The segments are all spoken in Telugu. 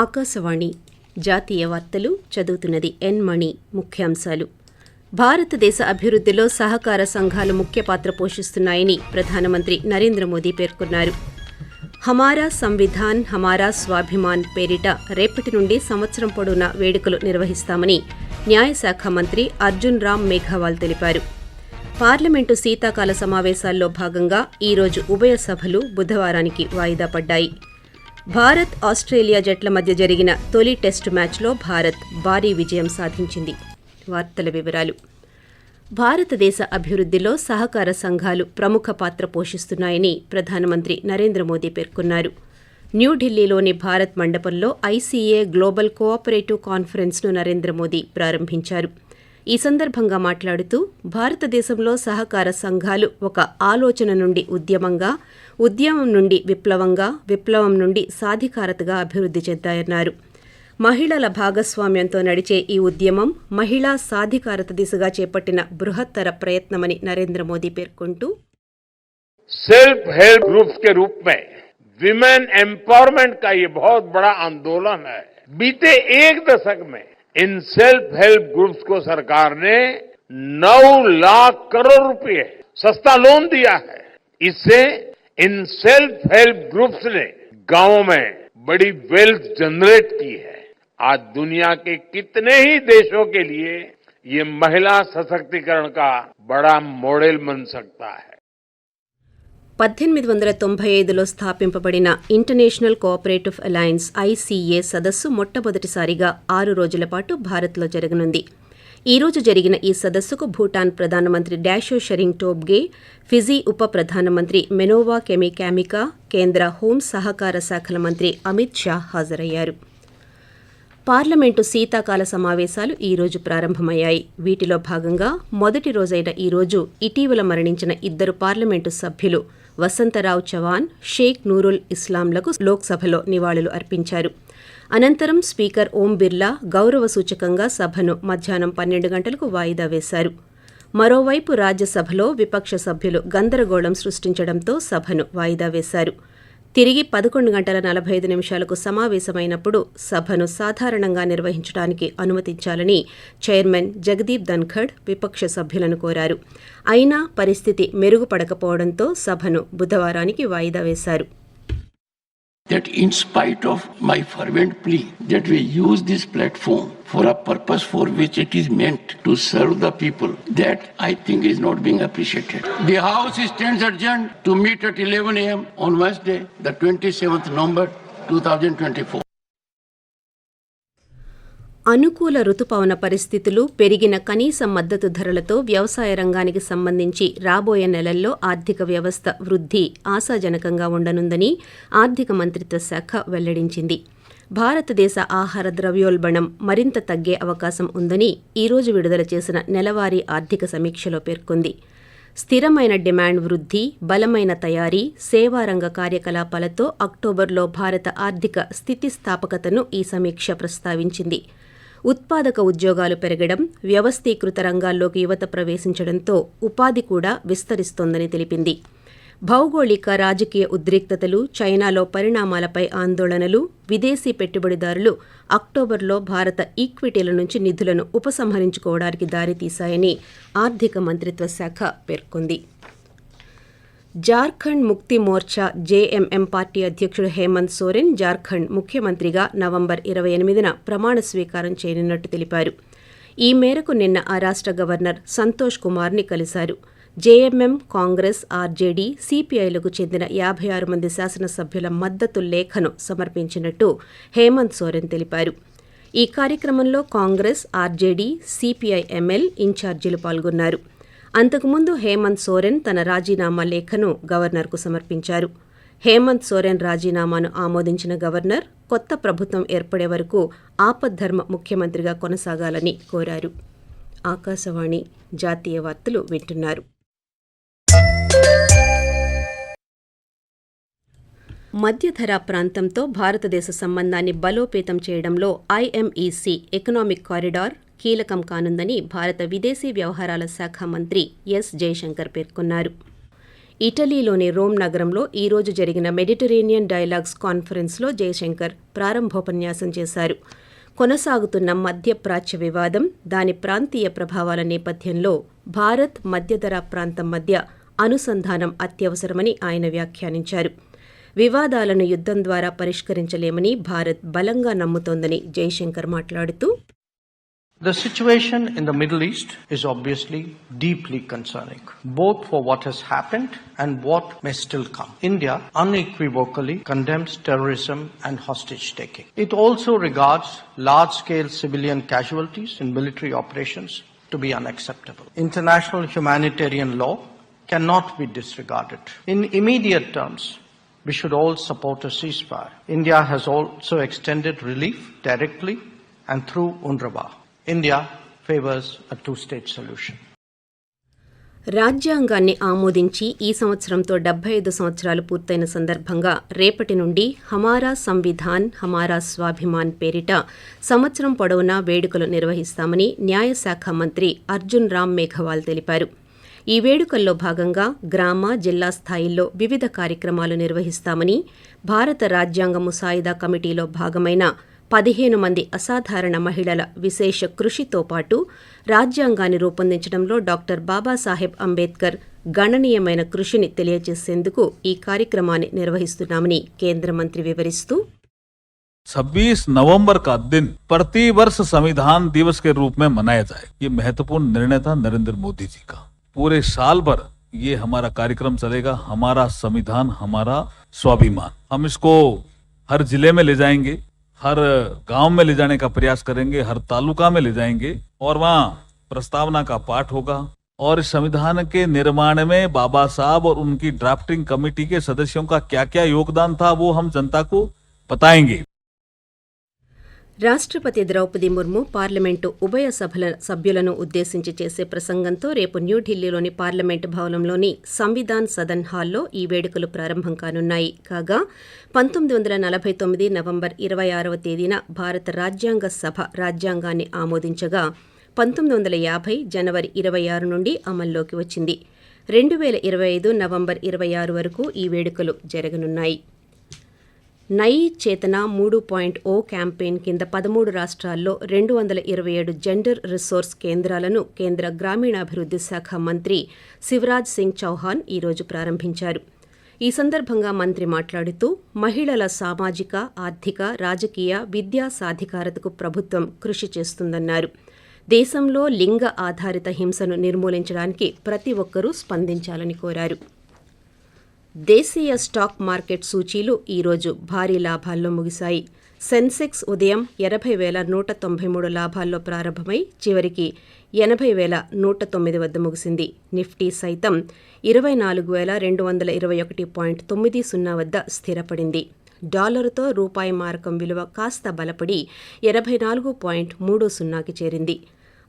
ఆకాశవాణి. జాతీయ వార్తలు చదువుతున్నది ఎన్ మణి ముఖ్యాంశాలు. భారతదేశ అభివృద్ధిలో సహకార సంఘాలు ముఖ్య పాత్ర పోషిస్తున్నాయని ప్రధానమంత్రి నరేంద్ర మోదీ పేర్కొన్నారు. హమారా సంవిధాన్ హమారా స్వాభిమాన్ పేరిట రేపటి నుండి సంవత్సరం పొడవునా వేడుకలు నిర్వహిస్తామని న్యాయశాఖ మంత్రి అర్జున్ రామ్ మేఘవాల్ తెలిపారు. పార్లమెంటు శీతాకాల సమావేశాల్లో భాగంగా ఈరోజు ఉభయ సభలు బుధవారానికి వాయిదా పడ్డాయి. భారత్ ఆస్ట్రేలియా జట్ల మధ్య జరిగిన తొలి టెస్టు మ్యాచ్లో భారత్ భారీ విజయం సాధించింది. వార్తల వివరాలు. భారతదేశ అభివృద్ధిలో సహకార సంఘాలు ప్రముఖ పాత్ర పోషిస్తున్నాయని ప్రధానమంత్రి నరేంద్ర మోదీ పేర్కొన్నారు. న్యూఢిల్లీలోని భారత్ మండపంలో ఐసీఏ గ్లోబల్ కోఆపరేటివ్ కాన్ఫరెన్స్ను నరేంద్ర మోదీ ప్రారంభించారు. ఈ సందర్భంగా మాట్లాడుతూ భారతదేశంలో సహకార సంఘాలు ఒక ఆలోచన నుండి ఉద్యమంగా ఉద్యమం నుండి విప్లవంగా విప్లవం నుండి సాధికారతగా అభివృద్ధి చెందాయన్నారు మహిళల భాగస్వామ్యంతో నడిచే ఈ ఉద్యమం మహిళా సాధికారత దిశగా చేపట్టిన బృహత్తర ప్రయత్నమని నరేంద్ర మోదీ పేర్కొంటూ सेल्फ हेल्प ग्रुप्स के रूप में विमेन एम्पावरमेंट का ये बहुत बड़ा आंदोलन है बीते एक दशक में इन सेल्फ हेल्प ग्रुप्स को सरकार ने 9 लाख करोड़ रुपए सस्ता लोन दिया है। इससे इन सेल्फ हेल्प ग्रुप्स ने गाँवों में बड़ी वेल्थ जनरेट की है। आज दुनिया के कितने ही देशों के लिए ये महिला सशक्तिकरण का बड़ा मॉडल बन सकता है। పద్దెనిమిది వందల తొంభై ఐదులో స్థాపింపబడిన ఇంటర్నేషనల్ కోఆపరేటివ్ అలయన్స్ ఐసీఏ సదస్సు మొట్టమొదటిసారిగా ఆరు రోజుల పాటు భారత్లో జరగనుంది. ఈ రోజు జరిగిన ఈ సదస్సుకు భూటాన్ ప్రధానమంత్రి డాషో షరింగ్ టోబ్గే ఫిజీ ఉప ప్రధానమంత్రి మెనోవా కెమికామికా కేంద్ర హోం సహకార శాఖల మంత్రి అమిత్ షా హాజరయ్యారు. పార్లమెంటు శీతాకాల సమావేశాలు ఈ రోజు ప్రారంభమయ్యాయి. వీటిలో భాగంగా మొదటి రోజైన ఈ రోజు ఇటీవల మరణించిన ఇద్దరు పార్లమెంటు సభ్యులు వసంతరావు చవాన్ షేక్ నూరుల్ ఇస్లాంలకు లోక్సభలో నివాళులు అర్పించారు. అనంతరం స్పీకర్ ఓం బిర్లా గౌరవ సూచకంగా సభను మధ్యాహ్నం పన్నెండు గంటలకు వాయిదా వేశారు. మరోవైపు రాజ్యసభలో విపక్ష సభ్యులు గందరగోళం సృష్టించడంతో సభను వాయిదా వేశారు. తిరిగి పదకొండు గంటల నలభై ఐదు నిమిషాలకు సమావేశమైనప్పుడు సభను సాధారణంగా నిర్వహించడానికి అనుమతించాలని చైర్మన్ జగదీప్ ధన్ఖడ్ విపక్ష సభ్యులను కోరారు. అయినా పరిస్థితి మెరుగుపడకపోవడంతో సభను బుధవారానికి వాయిదా వేశారు. That in spite of my fervent plea that we use this platform for a purpose for which it is meant to serve the people, that I think is not being appreciated. The House stands adjourned to meet at 11 a.m. on Wednesday, the 27th November 2024. అనుకూల రుతుపవన పరిస్థితులు పెరిగిన కనీస మద్దతు ధరలతో వ్యవసాయ రంగానికి సంబంధించి రాబోయే నెలల్లో ఆర్థిక వ్యవస్థ వృద్ధి ఆశాజనకంగా ఉండనుందని ఆర్థిక మంత్రిత్వ శాఖ వెల్లడించింది. భారతదేశ ఆహార ద్రవ్యోల్బణం మరింత తగ్గే అవకాశం ఉందని ఈరోజు విడుదల చేసిన నెలవారీ ఆర్థిక సమీక్షలో పేర్కొంది. స్థిరమైన డిమాండ్ వృద్ధి బలమైన తయారీ సేవారంగ కార్యకలాపాలతో అక్టోబర్లో భారత ఆర్థిక స్థితిస్థాపకతను ఈ సమీక్ష ప్రస్తావించింది. ఉత్పాదక ఉద్యోగాలు పెరగడం వ్యవస్థీకృత రంగాల్లోకి యువత ప్రవేశించడంతో ఉపాధి కూడా విస్తరిస్తోందని తెలిపింది. భౌగోళిక రాజకీయ ఉద్రిక్తతలు చైనాలో పరిణామాలపై ఆందోళనలు విదేశీ పెట్టుబడిదారులు అక్టోబర్లో భారత ఈక్విటీల నుంచి నిధులను ఉపసంహరించుకోవడానికి దారితీశాయని ఆర్థిక మంత్రిత్వ శాఖ పేర్కొంది. జార్ఖండ్ ముక్తి మోర్చా జేఎంఎం పార్టీ అధ్యక్షుడు హేమంత్ సోరెన్ జార్ఖండ్ ముఖ్యమంత్రిగా నవంబర్ ఇరవై ఎనిమిదిన ప్రమాణ స్వీకారం చేయనున్నట్టు తెలిపారు. ఈ మేరకు నిన్న ఆ రాష్ట్ర గవర్నర్ సంతోష్ కుమార్ని కలిశారు. జేఎంఎం కాంగ్రెస్ ఆర్జేడీ సిపిఐలకు చెందిన యాభై ఆరు మంది శాసనసభ్యుల మద్దతు లేఖను సమర్పించినట్టు హేమంత్ సోరెన్ తెలిపారు. ఈ కార్యక్రమంలో కాంగ్రెస్ ఆర్జేడీ సిపిఐ ఎంఎల్ ఇన్ఛార్జీలు పాల్గొన్నారు. అంతకుముందు హేమంత్ సోరెన్ తన రాజీనామా లేఖను గవర్నర్కు సమర్పించారు. హేమంత్ సోరెన్ రాజీనామాను ఆమోదించిన గవర్నర్ కొత్త ప్రభుత్వం ఏర్పడే వరకు ఆపద్ధర్మ ముఖ్యమంత్రిగా కొనసాగాలని కోరారు. ఆకాశవాణి జాతీయ వార్తలు వింటున్నారు. మధ్యధరా ప్రాంతంతో భారతదేశ సంబంధాన్ని బలోపేతం చేయడంలో ఐఎంఈసీ ఎకనామిక్ కారిడార్ కీలకం కానుందని భారత విదేశీ వ్యవహారాల శాఖ మంత్రి ఎస్ జయశంకర్ పేర్కొన్నారు. ఇటలీలోని రోమ్ నగరంలో ఈ రోజు జరిగిన మెడిటరేనియన్ డైలాగ్స్ కాన్ఫరెన్స్లో జయశంకర్ ప్రారంభోపన్యాసం చేశారు. కొనసాగుతున్న మధ్యప్రాచ్య వివాదం దాని ప్రాంతీయ ప్రభావాల నేపథ్యంలో భారత్ మధ్యధరా ప్రాంతం మధ్య అనుసంధానం అత్యవసరమని ఆయన వ్యాఖ్యానించారు. వివాదాలను యుద్ధం ద్వారా పరిష్కరించలేమని భారత్ బలంగా నమ్ముతోందని జైశంకర్ మాట్లాడుతూ The situation in the Middle East is obviously deeply concerning, both for what has happened and what may still come. India unequivocally condemns terrorism and hostage taking. It also regards large scale civilian casualties in military operations to be unacceptable. International humanitarian law cannot be disregarded. In immediate terms, we should all support a ceasefire. India has also extended relief directly and through UNRWA. India favors a two state solution. రాజ్యాంగాన్ని ఆమోదించి ఈ సంవత్సరంతో డెబ్బై ఐదు సంవత్సరాలు పూర్తయిన సందర్భంగా రేపటి నుండి హమారా సంవిధాన్ హమారా స్వాభిమాన్ పేరిట సంవత్సరం పొడవునా వేడుకలు నిర్వహిస్తామని న్యాయశాఖ మంత్రి అర్జున్ రామ్ మేఘవాల్ తెలిపారు ఈ వేడుకల్లో భాగంగా గ్రామ జిల్లా స్థాయిల్లో వివిధ కార్యక్రమాలు నిర్వహిస్తామని భారత రాజ్యాంగ ముసాయిదా కమిటీలో భాగమైన పదిహేను మంది అసాధారణ మహిళల విశేష కృషితో పాటు రాజ్యాంగాన్ని రూపొందించడంలో డాక్టర్ బాబాసాహెబ్ అంబేద్కర్ గణనీయమైన కృషిని తెలియజేసేందుకు ఈ కార్యక్రమాన్ని నిర్వహిస్తున్నామని కేంద్ర మంత్రి వివరిస్తూ 26 नवंबर का दिन प्रति वर्ष संविधान दिवस के रूप में मनाया जाए ये महत्वपूर्ण निर्णय था नरेंद्र मोदी जी का पूरे साल भर ये हमारा कार्यक्रम चलेगा हमारा संविधान हमारा स्वाभिमान हम इसको हर जिले में ले जाएंगे हर गाँव में ले जाने का प्रयास करेंगे, हर तालुका में ले जाएँगे और वहाँ प्रस्तावना का पाठ होगा। और संविधान के निर्माण में बाबा साहब और उनकी ड्राफ्टिंग कमेटी के सदस्यों का क्या क्या योगदान था, वो हम जनता को बताएँगे। రాష్ట్రపతి ద్రౌపది ముర్ము పార్లమెంటు ఉభయ సభల సభ్యులను ఉద్దేశించి చేసే ప్రసంగంతో రేపు న్యూఢిల్లీలోని పార్లమెంటు భవనంలోని సంవిధాన్ సదన్ హాల్లో ఈ వేడుకలు ప్రారంభం కానున్నాయి. కాగా పంతొమ్మిది వందల నలభై తొమ్మిది నవంబర్ ఇరవై ఆరవ తేదీన భారత రాజ్యాంగ సభ రాజ్యాంగాన్ని ఆమోదించగా పంతొమ్మిది వందల యాభై జనవరి ఇరవై ఆరు నుండి అమల్లోకి వచ్చింది. రెండు వేల ఇరవై ఐదు నవంబర్ ఇరవై ఆరు వరకు ఈ వేడుకలు జరగనున్నాయి. నయీ చేతన మూడు పాయింట్ ఓ క్యాంపెయిన్ కింద పదమూడు రాష్ట్రాల్లో రెండు వందల ఇరవై ఏడు జెండర్ రిసోర్స్ కేంద్రాలను కేంద్ర గ్రామీణాభివృద్ధి శాఖ మంత్రి శివరాజ్ సింగ్ చౌహాన్ ఈరోజు ప్రారంభించారు. ఈ సందర్భంగా మంత్రి మాట్లాడుతూ మహిళల సామాజిక ఆర్థిక రాజకీయ విద్యా సాధికారతకు ప్రభుత్వం కృషి చేస్తుందన్నారు. దేశంలో లింగ ఆధారిత హింసను నిర్మూలించడానికి ప్రతి ఒక్కరూ స్పందించాలని కోరారు. దేశీయ స్టాక్ మార్కెట్ సూచీలు ఈరోజు భారీ లాభాల్లో ముగిశాయి. సెన్సెక్స్ ఉదయం ఎనభై వేల నూట తొంభై మూడు లాభాల్లో ప్రారంభమై చివరికి ఎనభై వేల నూట తొమ్మిది వద్ద ముగిసింది. నిఫ్టీ సైతం ఇరవై నాలుగు వేల రెండు వందల ఇరవై ఒకటి పాయింట్ తొమ్మిది సున్నా వద్ద స్థిరపడింది. డాలరుతో రూపాయి మారకం విలువ కాస్త బలపడి ఎనభై నాలుగు పాయింట్ మూడు సున్నాకి చేరింది.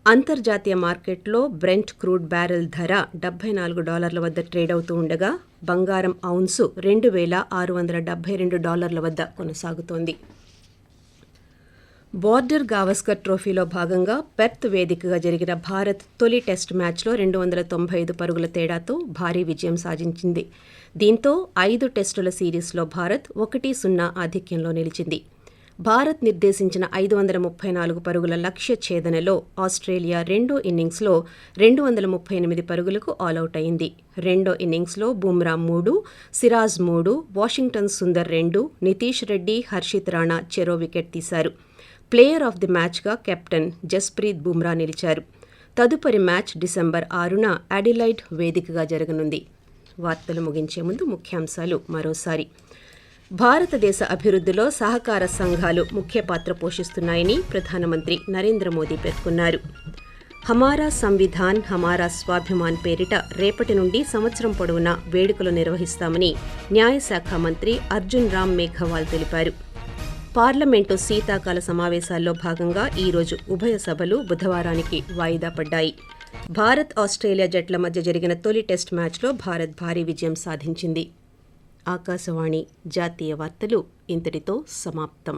అంతర్జాతీయ మార్కెట్లో బ్రెంట్ క్రూడ్ బ్యారెల్ ధర డెబ్బై నాలుగు డాలర్ల వద్ద ట్రేడ్ అవుతూ ఉండగా బంగారం ఔన్సు రెండు వేల ఆరు వందల డెబ్బై రెండు డాలర్ల వద్ద కొనసాగుతోంది. బార్డర్ గావస్కర్ ట్రోఫీలో భాగంగా పెర్త్ వేదికగా జరిగిన భారత్ తొలి టెస్ట్ మ్యాచ్లో రెండు వందల తొంభై ఐదు పరుగుల తేడాతో భారీ విజయం సాధించింది. దీంతో ఐదు టెస్టుల సిరీస్లో భారత్ ఒకటి సున్నా ఆధిక్యంలో నిలిచింది. భారత్ నిర్దేశించిన ఐదు వందల ముప్పై నాలుగు పరుగుల లక్ష్య ఛేదనలో ఆస్ట్రేలియా రెండో ఇన్నింగ్స్లో రెండు వందల ముప్పై ఎనిమిది పరుగులకు ఆలౌట్ అయింది. రెండో ఇన్నింగ్స్లో బుమ్రా మూడు సిరాజ్ మూడు వాషింగ్టన్ సుందర్ రెండు నితీష్ రెడ్డి హర్షిత్ రాణా చెరో వికెట్ తీశారు. ప్లేయర్ ఆఫ్ ది మ్యాచ్గా కెప్టెన్ జస్ప్రీత్ బుమ్రా నిలిచారు. తదుపరి మ్యాచ్ డిసెంబర్ ఆరున అడిలైడ్ వేదికగా జరగనుంది. వార్తలు ముగించే ముందు ముఖ్యాంశాలు మరోసారి. భారతదేశ అభివృద్ధిలో సహకార సంఘాలు ముఖ్య పాత్ర పోషిస్తున్నాయని ప్రధానమంత్రి నరేంద్ర మోదీ పేర్కొన్నారు. హమారా సంవిధాన్ హమారా స్వాభిమాన్ పేరిట రేపటి నుండి సంవత్సరం పొడవునా వేడుకలు నిర్వహిస్తామని న్యాయశాఖ మంత్రి అర్జున్ రామ్ మేఘవాల్ తెలిపారు. పార్లమెంటు శీతాకాల సమావేశాల్లో భాగంగా ఈరోజు ఉభయ సభలు బుధవారానికి వాయిదా పడ్డాయి. భారత్ ఆస్ట్రేలియా జట్ల మధ్య జరిగిన తొలి టెస్ట్ మ్యాచ్లో భారత్ భారీ విజయం సాధించింది. ఆకాశవాణి జాతీయ వార్తలు ఇంతటితో సమాప్తం.